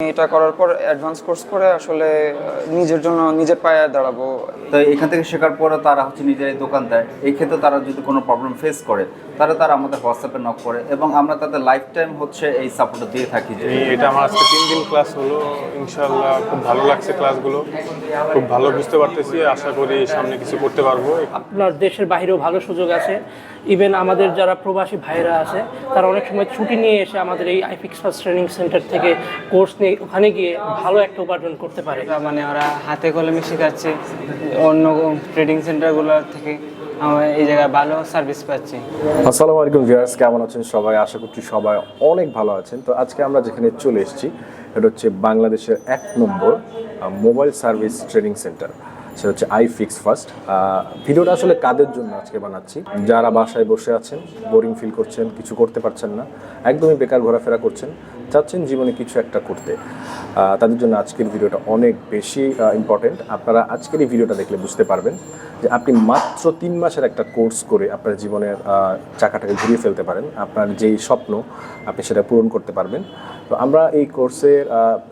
এটা করার পর অ্যাডভান্স কোর্স করে আসলে নিজের জন্য নিজের পায়ে দাঁড়াবো। তো এখান থেকে শেখার পরে তারা হচ্ছে নিজেরাই দোকান দেয়। এই ক্ষেত্রে তারা যদি কোনো প্রবলেম ফেস করে তাহলে তারা আমাদের হোয়াটসঅ্যাপে নক করে এবং আমরা তাদের লাইফ টাইম হচ্ছে এই সাপোর্টটা দিয়ে থাকি। যে এটা আমার আজকে তিন দিন ক্লাস হলো। ইনশাল্লাহ খুব ভালো লাগছে ক্লাসগুলো খুব ভালো বুঝতে পারতেছি। আশা করি সামনে কিছু করতে পারব। আপনার দেশের বাইরেও ভালো সুযোগ আছে। ইভেন আমাদের যারা প্রবাসী ভাইরা আছে তারা অনেক সময় ছুটি নিয়ে এসে আমাদের এই আইফিক্স ফার্স্ট ট্রেনিং সেন্টার থেকে কোর্স নিয়ে ওখানে গিয়ে ভালো একটা উপার্জন করতে পারে। মানে ওরা হাতে কলমে শেখাচ্ছে অন্য ট্রেডিং সেন্টারগুলোর থেকে আমরা এই জায়গায় ভালো সার্ভিস পাচ্ছি। আসসালামু আলাইকুম ভিউয়ার্স কেমন আছেন সবাই? আশা করছি সবাই অনেক ভালো আছেন। তো আজকে আমরা যেখানে চলে এসেছি এটা হচ্ছে বাংলাদেশের এক নম্বর মোবাইল সার্ভিস ট্রেনিং সেন্টার। সেটা হচ্ছে আই ফিক্স ফার্স্ট ভিডিওটা আসলে কাদের জন্য আজকে বানাচ্ছি? যারা বাসায় বসে আছেন বোরিং ফিল করছেন, কিছু করতে পারছেন না, একদমই বেকার ঘোরাফেরা করছেন, চাচ্ছেন জীবনে কিছু একটা করতে। তাদের জন্য আজকের ভিডিওটা অনেক বেশি ইম্পর্টেন্ট আপনারা আজকের এই ভিডিওটা দেখলে বুঝতে পারবেন। যে আপনি মাত্র তিন মাসের একটা কোর্স করে আপনার জীবনের চাকাটাকে ঘুরিয়ে ফেলতে পারেন। আপনার যেই স্বপ্ন, আপনি সেটা পূরণ করতে পারবেন। তো আমরা এই কোর্সের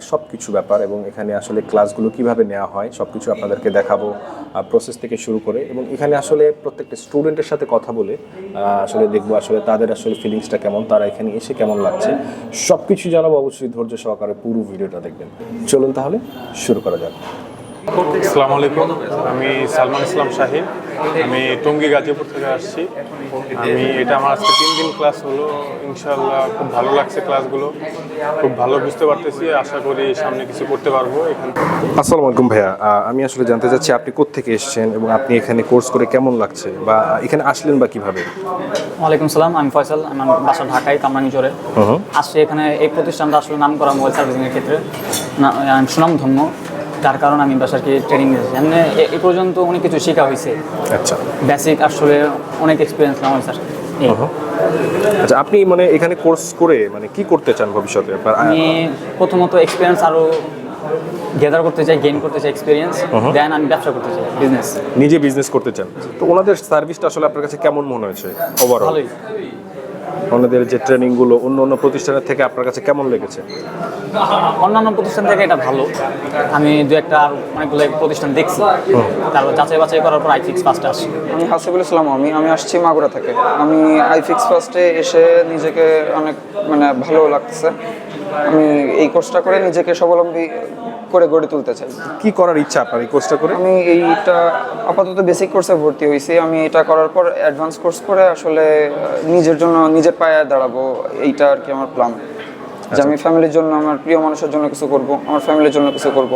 সব কিছু ব্যাপার এবং এখানে আসলে ক্লাসগুলো কীভাবে নেওয়া হয় সব কিছু আপনাদেরকে দেখাবো প্রসেস থেকে শুরু করে এবং এখানে আসলে প্রত্যেকটা স্টুডেন্টের সাথে কথা বলে আসলে দেখব আসলে তাদের আসলে ফিলিংসটা কেমন, তারা এখানে এসে কেমন লাগছে। সব কিছু জানাব অবশ্যই ধৈর্য সহকারে পুরো ভিডিওটা দেখবেন। চলুন তাহলে শুরু করা যাক। আসসালামু আলাইকুম। আমি সালমান ইসলাম শাহিন। আমি টঙ্গী গাজীপুর থেকে আসছি। আমি এটা আমার আজকে তিন দিন ক্লাস হলো। ইনশাল্লাহ খুব ভালো লাগছে ক্লাসগুলো। খুব ভালো বুঝতে পারতেছি। আশা করি সামনে কিছু করতে পারব এখান আসসালামু আলাইকুম ভাইয়া। আমি আসলে জানতে চাচ্ছি আপনি কোত্থেকে এসেছেন এবং আপনি এখানে কোর্স করে কেমন লাগছে বা এখানে আসলেন বা কীভাবে? ওয়ালাইকুম সালাম আমি ফয়সাল। আমার বাসা ঢাকায় কামরাঙ্গিচরে আসছে এখানে এই প্রতিষ্ঠানটা আসলে নাম করা মোবাইল সার্ভিসিংয়ের ক্ষেত্রে। না- আহ, সুনামধন্য কারণ আমি বাসারকে ট্রেনিং দিয়েছি। এমনি এ- এই পর্যন্ত অনেক কিছু শেখা হয়েছে আচ্ছা। বেসিক আসলে অনেক এক্সপিরিয়েন্স নেওয়া হয়েছে এই। আচ্ছা আপনি মানে এখানে কোর্স করে মানে কি করতে চান ভবিষ্যতে? আমি প্রথমত এক্সপিরিয়েন্স আরও গেদার করতে চাই গেইন করতে চাই এক্সপিরিয়েন্স দেন আমি ব্যবসা করতে চাই বিজনেস নিজে বিজনেস করতে চান। তো ওনাদের সার্ভিসটা আসলে আপনার কাছে কেমন মনে হয়েছে? ওভারঅল ভালোই। ওনাদের যে ট্রেনিংগুলো অন্য অন্য প্রতিষ্ঠানের থেকে আপনার কাছে কেমন লেগেছে? অন্যান্য প্রতিষ্ঠান থেকে এটা ভালো। আমি দু একটা আর অনেকগুলো প্রতিষ্ঠান দেখছি। তারপর যাচাই বাছাই করার পর আই ফিক্স ফার্স্টে আসি আমি হাসিবুল ইসলাম আমি আমি আসছি মাগুরা থেকে। আমি আইফিক্স ফার্স্টে এসে নিজেকে অনেক মানে ভালো লাগতেছে। আমি এই কোর্সটা করে নিজেকে স্বাবলম্বী করে গড়ে তুলতে চাই। কি করার ইচ্ছা আপনার এই কোর্সটা করে? আমি এইটা আপাতত বেসিক কোর্সে ভর্তি হয়েছি। আমি এটা করার পর অ্যাডভান্স কোর্স করে আসলে নিজের জন্য নিজের পায়ে দাঁড়াবো। এইটা আর কি আমার প্ল্যান যে আমি ফ্যামিলির জন্য আমার প্রিয় মানুষের জন্য কিছু করব আমার ফ্যামিলির জন্য কিছু করব।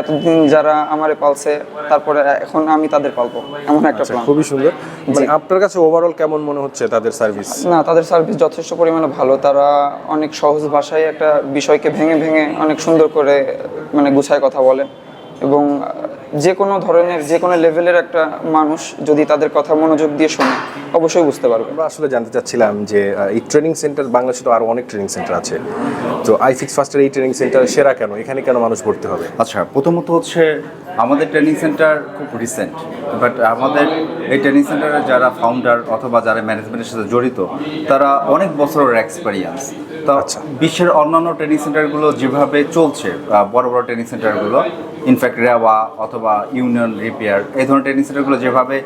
এতদিন যারা আমারে পালছে তারপরে এখন আমি তাদের পালবো। এমন একটা প্ল্যান খুবই সুন্দর। মানে আপনার কাছে ওভারঅল কেমন মনে হচ্ছে তাদের সার্ভিস না তাদের সার্ভিস যথেষ্ট পরিমাণে ভালো। তারা অনেক সহজ ভাষায় একটা বিষয়কে ভেঙে ভেঙে অনেক সুন্দর করে মানে গুছায় কথা বলে। এবং যে কোনো ধরনের যে কোনো লেভেলের একটা মানুষ যদি তাদের কথা মনোযোগ দিয়ে শোনে অবশ্যই বুঝতে পারবে। আমরা আসলে জানতে চাচ্ছিলাম যে এই ট্রেনিং সেন্টার বাংলাদেশে তো আরও অনেক ট্রেনিং সেন্টার আছে। তো আই ফিক্স ফার্স্টের এই ট্রেনিং সেন্টার সেরা কেন? এখানে কেন মানুষ ভর্তি হবে? আচ্ছা প্রথমত হচ্ছে আমাদের ট্রেনিং সেন্টার খুব রিসেন্ট বাট আমাদের এই ট্রেনিং সেন্টারের যারা ফাউন্ডার অথবা যারা ম্যানেজমেন্টের সাথে জড়িত তারা অনেক বছরের এক্সপেরিয়েন্স তো আচ্ছা। বিশ্বের অন্যান্য ট্রেনিং সেন্টারগুলো যেভাবে চলছে বড় বড় ট্রেনিং সেন্টারগুলো ইনফ্যাক্ট রেওয়া অথবা ইউনিয়ন রিপেয়ার এই ধরনের ট্রেনিং সেন্টারগুলো যেভাবে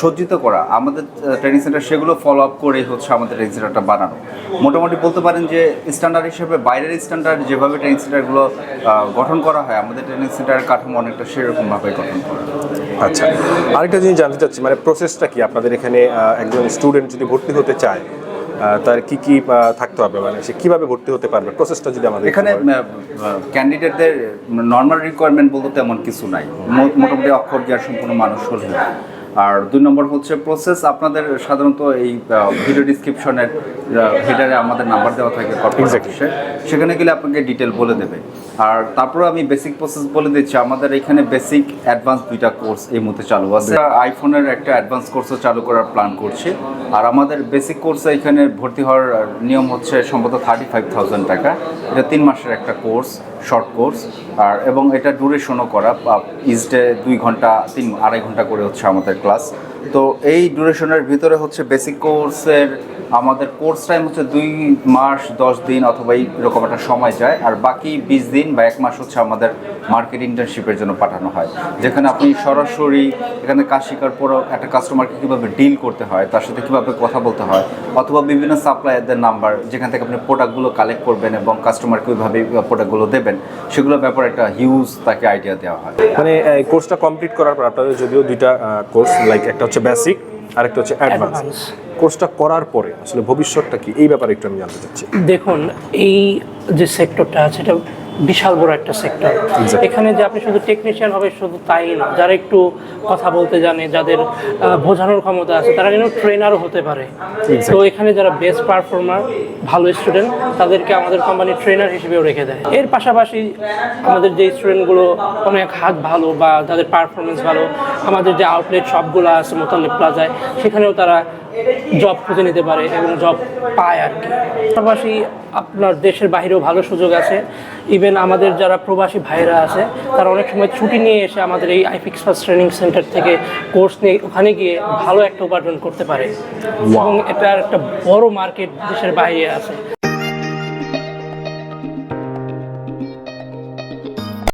সজ্জিত করা। আমাদের ট্রেনিং সেন্টার সেগুলো ফলো আপ করে হচ্ছে আমাদের ট্রেনিং সেন্টারটা বানানো। মোটামুটি বলতে পারেন যে স্ট্যান্ডার্ড হিসেবে বাইরের স্ট্যান্ডার্ড যেভাবে ট্রেনিং সেন্টারগুলো গঠন করা হয় আমাদের ট্রেনিং সেন্টারের কাঠামো অনেকটা সেরকমভাবে গঠন করা। আচ্ছা আরেকটা জিনিস জানতে চাচ্ছি মানে প্রসেসটা কি? আপনাদের এখানে একজন স্টুডেন্ট যদি ভর্তি হতে চায় তার কি কি থাকতে হবে? মানে সে কীভাবে ভর্তি হতে পারবে? প্রসেসটা যদি আমাদের এখানে ক্যান্ডিডেটদের নর্মাল রিকোয়ারমেন্ট বলতে তেমন কিছু নাই। মোটামুটি অক্ষর জ্ঞান সম্পূর্ণ মানুষ হলে আর দুই নম্বর হচ্ছে প্রসেস আপনাদের সাধারণত এই ভিডিও ডিসক্রিপশনের হেডারে আমাদের নাম্বার দেওয়া থাকে। সেখানে গেলে আপনাকে ডিটেল বলে দেবে আর তারপরে আমি বেসিক প্রসেস বলে দিচ্ছি, আমাদের এখানে বেসিক অ্যাডভান্স দুইটা কোর্স এই মুহূর্তে চালু আছে। আইফোনের একটা অ্যাডভান্স কোর্সও চালু করার প্ল্যান করছি। আর আমাদের বেসিক কোর্সে এখানে ভর্তি হওয়ার নিয়ম হচ্ছে সম্ভবত থার্টি ফাইভ থাউজেন্ড টাকা। এটা তিন মাসের একটা কোর্স শর্ট কোর্স আর এবং এটা ডিউরেশনও করা ইজডে দুই ঘণ্টা, তিন, আড়াই ঘণ্টা করে হচ্ছে আমাদের ক্লাস তো এই ডিউরেশনের ভিতরে হচ্ছে বেসিক কোর্সের আমাদের কোর্স টাইম হচ্ছে দুই মাস, দশ দিন অথবা এরকম একটা সময় যায়। আর বাকি বিশ দিন বা এক মাস হচ্ছে আমাদের মার্কেট ইন্টার্নশিপের জন্য পাঠানো হয়। যেখানে আপনি সরাসরি এখানে কাজ শেখার পরও একটা কাস্টমারকে কীভাবে ডিল করতে হয়, তার সাথে কীভাবে কথা বলতে হয়, অথবা বিভিন্ন সাপ্লায়ারদের নাম্বার যেখান থেকে আপনি প্রোডাক্টগুলো কালেক্ট করবেন এবং কাস্টমারকে ওইভাবে প্রোডাক্টগুলো দেবেন, সেগুলোর ব্যাপারে একটা হিউজ তাকে আইডিয়া দেওয়া হয়। মানে এই কোর্সটা কমপ্লিট করার পর আপনাদের যদিও দুইটা কোর্স লাইক একটা হচ্ছে বেসিক আর একটা হচ্ছে অ্যাডভান্স কোর্সটা করার পরে আসলে ভবিষ্যৎটা কি? এই ব্যাপারে একটু আমি জানতে চাচ্ছি। দেখুন এই যে সেক্টরটা আছে এটা বিশাল বড় একটা সেক্টর. এখানে যে আপনি শুধু টেকনিশিয়ান হবে শুধু তাই না যারা একটু কথা বলতে জানে যাদের বোঝানোর ক্ষমতা আছে তারা কিন্তু ট্রেনারও হতে পারে। তো এখানে যারা বেস্ট পারফর্মার ভালো স্টুডেন্ট তাদেরকে আমাদের কোম্পানি ট্রেনার হিসেবেও রেখে দেয়। এর পাশাপাশি আমাদের যে স্টুডেন্টগুলো অনেক হাত ভালো বা যাদের পারফরমেন্স ভালো আমাদের যে আউটলেট শপগুলো আছে মোতালেব প্লাজায় সেখানেও তারা জব খুঁজে নিতে পারে এবং জব পায় আর কি। পাশাপাশি আপনার দেশের বাহিরেও ভালো সুযোগ আছে। ইভেন আমাদের যারা প্রবাসী ভাইরা আছে তারা অনেক সময় ছুটি নিয়ে এসে আমাদের এই আইফিক্স ফার্স্ট ট্রেনিং সেন্টার থেকে কোর্স নিয়ে ওখানে গিয়ে ভালো একটা উপার্জন করতে পারে। এবং এটার একটা বড় মার্কেট দেশের বাইরে আছে।